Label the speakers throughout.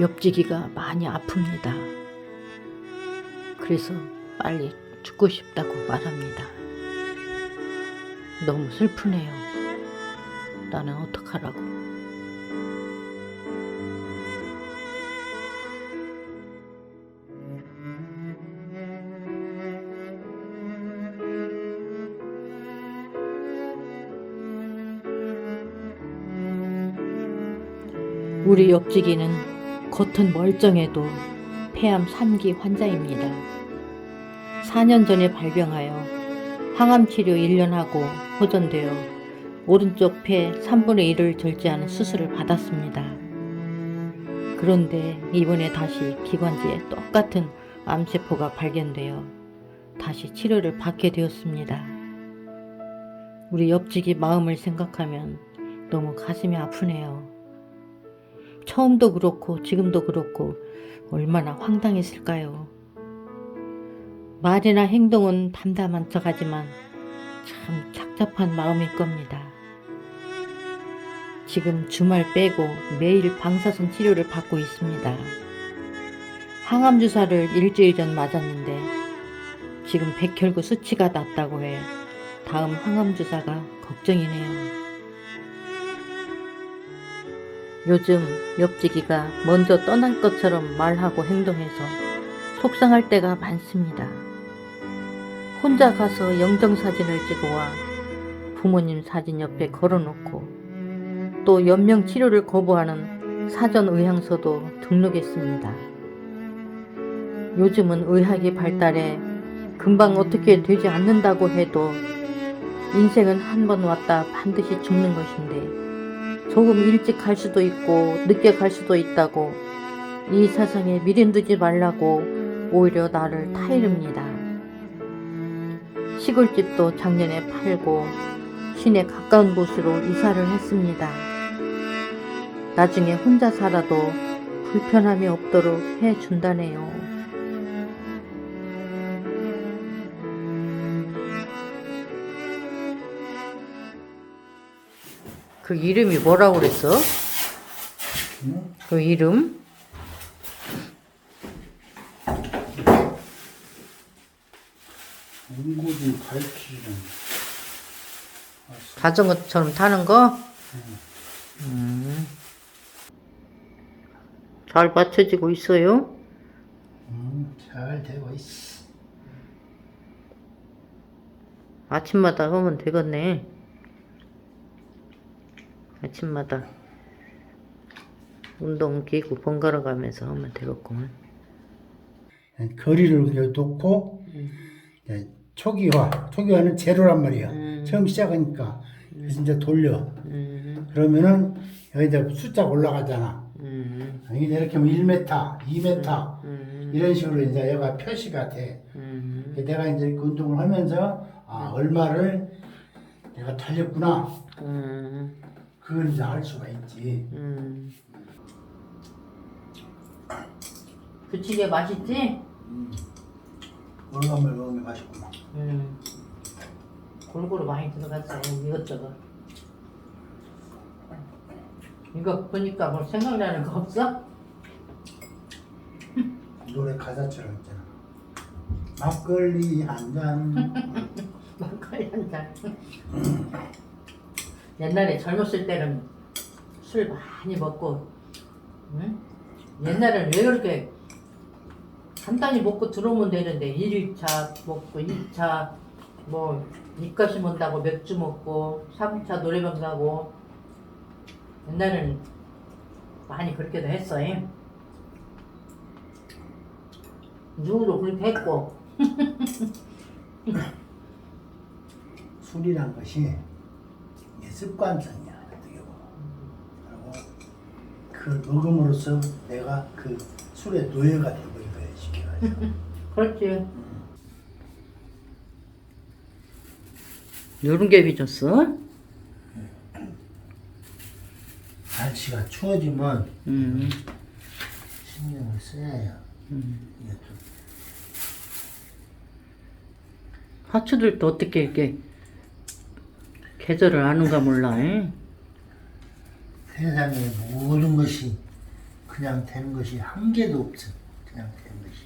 Speaker 1: 옆지기가 많이 아픕니다. 그래서 빨리 죽고 싶다고 말합니다. 너무 슬프네요. 나는 어떡하라고. 우리 옆지기는 겉은 멀쩡해도 폐암 3기 환자입니다. 4년 전에 발병하여 항암 치료 1년 하고 호전되어 오른쪽 폐 3분의 1을 절제하는 수술을 받았습니다. 그런데 이번에 다시 기관지에 똑같은 암세포가 발견되어 다시 치료를 받게 되었습니다. 우리 옆지기 마음을 생각하면 너무 가슴이 아프네요. 처음도 그렇고 지금도 그렇고 얼마나 황당했을까요? 말이나 행동은 담담한 척 하지만 참 착잡한 마음일 겁니다. 지금 주말 빼고 매일 방사선 치료를 받고 있습니다. 항암 주사를 일주일 전 맞았는데 지금 백혈구 수치가 낮다고 해 다음 항암 주사가 걱정이네요. 요즘 옆지기가 먼저 떠날 것처럼 말하고 행동해서 속상할 때가 많습니다. 혼자 가서 영정사진을 찍어와 부모님 사진 옆에 걸어놓고 또 연명 치료를 거부하는 사전 의향서도 등록했습니다. 요즘은 의학이 발달해 금방 어떻게 되지 않는다고 해도 인생은 한 번 왔다 반드시 죽는 것인데 조금 일찍 갈 수도 있고 늦게 갈 수도 있다고 이 세상에 미련 두지 말라고 오히려 나를 타이릅니다. 시골집도 작년에 팔고 시내 가까운 곳으로 이사를 했습니다. 나중에 혼자 살아도 불편함이 없도록 해준다네요. 그 이름이 뭐라고 그랬어?
Speaker 2: 응?
Speaker 1: 그 이름?
Speaker 2: 응고도 가르치는
Speaker 1: 자전거처럼 타는 거? 음. 잘 맞춰지고 있어요?
Speaker 2: 음, 잘 되고 있어.
Speaker 1: 아침마다 하면 되겠네. 아침마다 운동 기구 번갈아 가면서 하면 되겠구만.
Speaker 2: 거리를 그냥 놓고 이제 초기화, 초기화는 제로란 말이야.
Speaker 1: 음.
Speaker 2: 처음 시작하니까 그래서 이제 돌려.
Speaker 1: 음,
Speaker 2: 그러면은 여기다 숫자가 올라가잖아.
Speaker 1: 음,
Speaker 2: 여기 이렇게 하면 1m, 2m
Speaker 1: 음,
Speaker 2: 이런 식으로 이제 얘가 표시가 돼.
Speaker 1: 음,
Speaker 2: 내가 이제 그 운동을 하면서 아 얼마를 내가 달렸구나.
Speaker 1: 음,
Speaker 2: 그걸 이제 알 수가 있지.
Speaker 1: 음. 부치게 맛있지?
Speaker 2: 올가물 먹으면 맛있구나.
Speaker 1: 음. 골고루 많이 들어갔어요. 이것저것. 이거 보니까 뭐 생각나는 거 없어?
Speaker 2: 노래 가사처럼 있잖아. 막걸리 한 잔.
Speaker 1: 막걸리 한 잔. 옛날에 젊었을 때는 술 많이 먹고, 응? 옛날에는 왜 그렇게 간단히 먹고 들어오면 되는데 1일차 먹고 2차 뭐 입가심 온다고 맥주 먹고 3차 노래방 가고 옛날에는 많이 그렇게도 했어요. 누구도 그렇게 했고
Speaker 2: 술이란 것이 습관성이야. 어떻게 보면. 그리고 그걸 먹음으로써 내가 그 술의 노예가 되버린 거야, 시켜가지고.
Speaker 1: 그렇지. 누룽개비 줬어?
Speaker 2: 날씨가 추워지면
Speaker 1: 음.
Speaker 2: 신경을 써야
Speaker 1: 음.
Speaker 2: 이게 또
Speaker 1: 하추들도 어떻게 이렇게 계절을 아는가 몰라. 잉?
Speaker 2: 세상의 모든 것이 그냥 되는 것이 한 개도 없어. 그냥 되는 것이.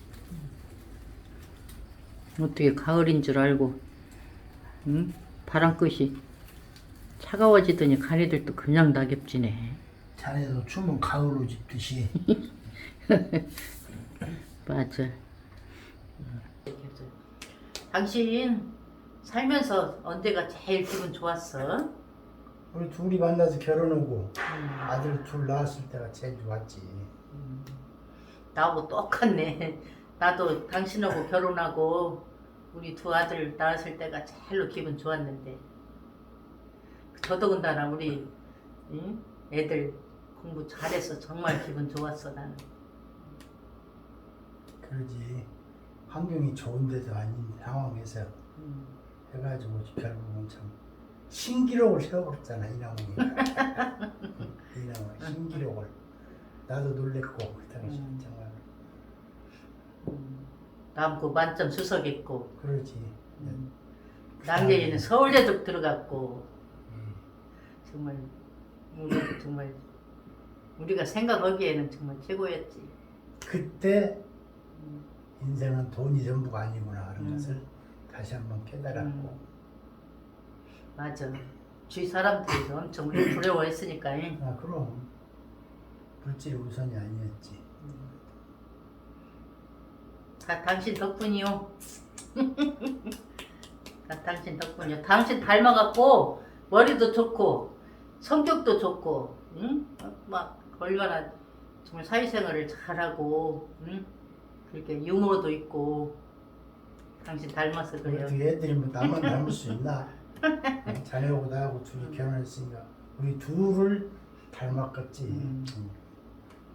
Speaker 1: 어떻게 가을인 줄 알고 응? 바람 끝이 차가워지더니 가래들도 그냥 낙엽지네
Speaker 2: 자네도 춤은 가을로 집듯이
Speaker 1: 맞아 당신 살면서 언제가 제일 기분 좋았어?
Speaker 2: 우리 둘이 만나서 결혼하고 아들 둘 낳았을 때가 제일 좋았지.
Speaker 1: 나하고 똑같네 나도 당신하고 결혼하고 우리 두 아들 낳았을 때가 제일로 기분 좋았는데 더더군다나 우리 응? 애들 공부 잘해서 정말 기분 좋았어 나는
Speaker 2: 그러지. 환경이 좋은 데도 아닌 상황에서
Speaker 1: 음.
Speaker 2: 해가지고 결국은 참 신기록을 세워버렸잖아 이나무이. 이나무 신기록을. 나도 놀랬고 그 당시
Speaker 1: 음.
Speaker 2: 정말
Speaker 1: 남고 만점 수석했고
Speaker 2: 그러지.
Speaker 1: 음.
Speaker 2: 그
Speaker 1: 남녀이는
Speaker 2: 다음에
Speaker 1: 서울대도 들어갔고
Speaker 2: 음.
Speaker 1: 정말 우리 정말 우리가 생각하기에는 정말 최고였지.
Speaker 2: 그때
Speaker 1: 음.
Speaker 2: 인생은 돈이 전부가 아니구나 하는
Speaker 1: 음.
Speaker 2: 것을 다시 한번 깨달았고
Speaker 1: 음. 맞아. 주위 사람들이 엄청 우리 부러워했으니까.
Speaker 2: 아 그럼 물질이 우선이 아니었지.
Speaker 1: 다 당신 덕분이요. 다 당신 덕분이요. 당신 닮아갖고 머리도 좋고 성격도 좋고, 응? 막 얼마나 정말 사회생활을 잘하고, 응? 그렇게 유머도 있고, 당신 닮아서 그래요.
Speaker 2: 어떻게 애들이 뭐 나만 닮을 수 있나? 자네하고 나하고 둘이 결혼했으니까 우리 둘을 닮았겠지.
Speaker 1: 음.
Speaker 2: 음.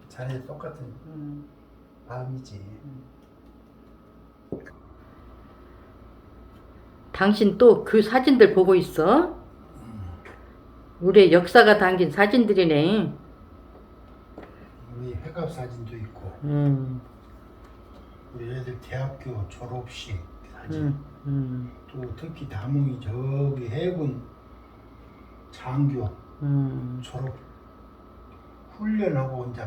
Speaker 2: 자네 똑같은
Speaker 1: 음.
Speaker 2: 마음이지.
Speaker 1: 당신 또 그 사진들 보고 있어? 우리의 역사가 담긴 사진들이네.
Speaker 2: 우리 회갑 사진도 있고
Speaker 1: 음,
Speaker 2: 우리 애들 대학교 졸업식 사진
Speaker 1: 음, 음,
Speaker 2: 또 특히 다몽이 저기 해군 장교
Speaker 1: 음,
Speaker 2: 졸업 훈련하고 이제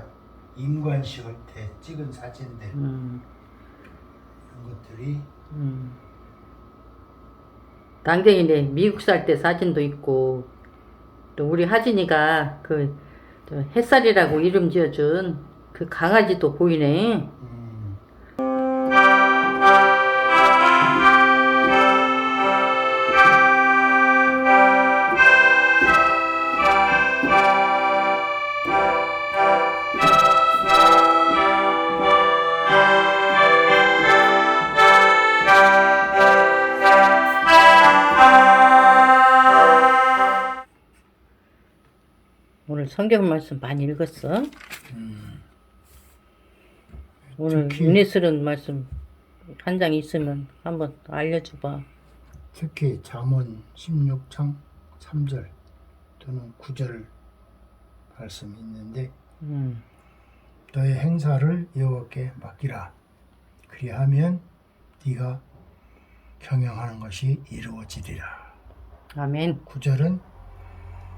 Speaker 2: 임관식 할 때 찍은 사진들
Speaker 1: 음,
Speaker 2: 이런 것들이
Speaker 1: 음. 당댕이네 미국 살 때 사진도 있고 또 우리 하진이가 그저 햇살이라고 이름 지어준 그 강아지도 보이네. 성경 말씀 많이 읽었어? 오늘
Speaker 2: 특히-
Speaker 1: 은혜스러운 말씀 한 장 있으면 한번 알려줘봐.
Speaker 2: 특히 잠언 16장 3절 또는 9절 말씀이 있는데
Speaker 1: 음,
Speaker 2: 너의 행사를 여호와께 맡기라 그리하면 네가 경영하는 것이 이루어지리라
Speaker 1: 아멘.
Speaker 2: 9절은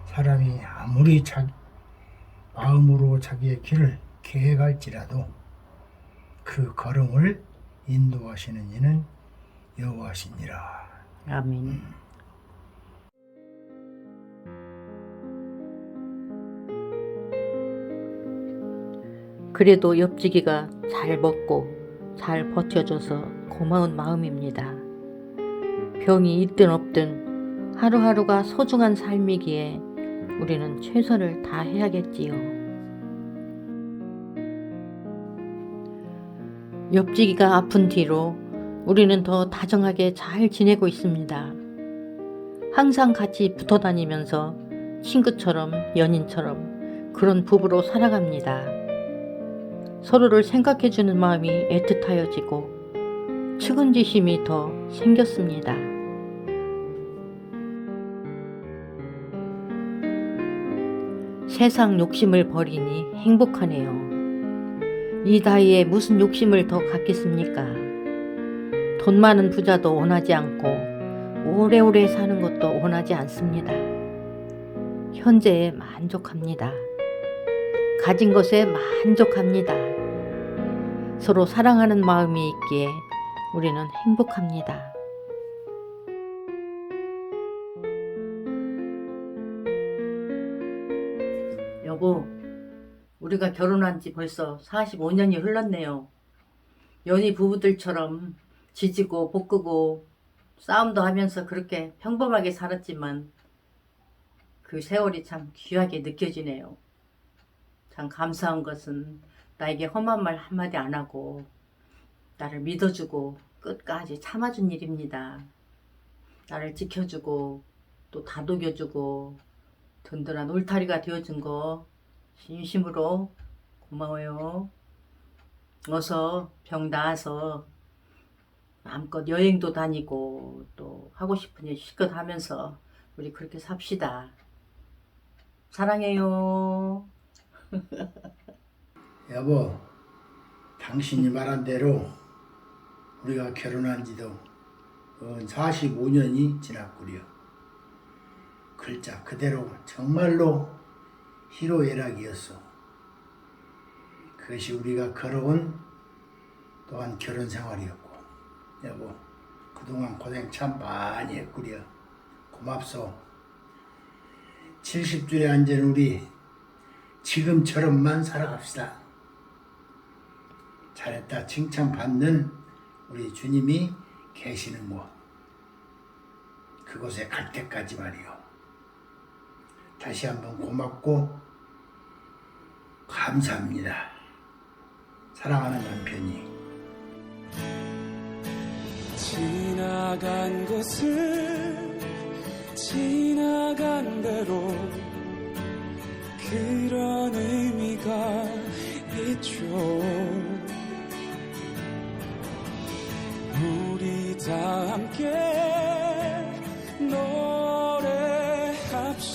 Speaker 2: 사람이 아무리 자, 마음으로 자기의 길을 계획할지라도 그 걸음을 인도하시는 이는 여호와시니라
Speaker 1: 아멘. 그래도 옆지기가 잘 먹고 잘 버텨줘서 고마운 마음입니다. 병이 있든 없든 하루하루가 소중한 삶이기에 우리는 최선을 다해야겠지요. 옆지기가 아픈 뒤로 우리는 더 다정하게 잘 지내고 있습니다. 항상 같이 붙어 다니면서 친구처럼 연인처럼 그런 부부로 살아갑니다. 서로를 생각해주는 마음이 애틋하여지고 측은지심이 더 생겼습니다. 세상 욕심을 버리니 행복하네요. 이 나이에 무슨 욕심을 더 갖겠습니까? 돈 많은 부자도 원하지 않고 오래오래 사는 것도 원하지 않습니다. 현재에 만족합니다. 가진 것에 만족합니다. 서로 사랑하는 마음이 있기에 우리는 행복합니다. 여보, 우리가 결혼한 지 벌써 45년이 흘렀네요. 연희 부부들처럼 지지고 볶고 싸움도 하면서 그렇게 평범하게 살았지만 그 세월이 참 귀하게 느껴지네요. 참 감사한 것은 나에게 험한 말 한마디 안 하고 나를 믿어주고 끝까지 참아준 일입니다. 나를 지켜주고 또 다독여주고 든든한 울타리가 되어준 거 진심으로 고마워요. 어서 병 나아서 마음껏 여행도 다니고 또 하고 싶은 일 실컷 하면서 우리 그렇게 삽시다. 사랑해요.
Speaker 2: 여보, 당신이 말한 대로 우리가 결혼한 지도 45년이 지났구려. 글자 그대로 정말로 희로애락이었어. 그것이 우리가 걸어온 또한 결혼 생활이었고. 여보, 그동안 고생 참 많이 했구려. 고맙소. 70줄에 앉은 우리 지금처럼만 살아갑시다. 잘했다 칭찬받는 우리 주님이 계시는 곳. 그곳에 갈 때까지 말이요. 다시 한번 고맙고 감사합니다. 사랑하는 남편이.
Speaker 3: 지나간 것은 지나간 대로 그런 의미가 있죠. 우리 다 함께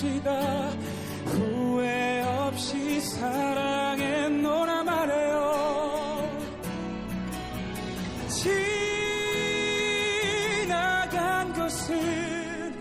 Speaker 3: 노래합시다. 후회 없이 놀아 말해요. 지나간 것은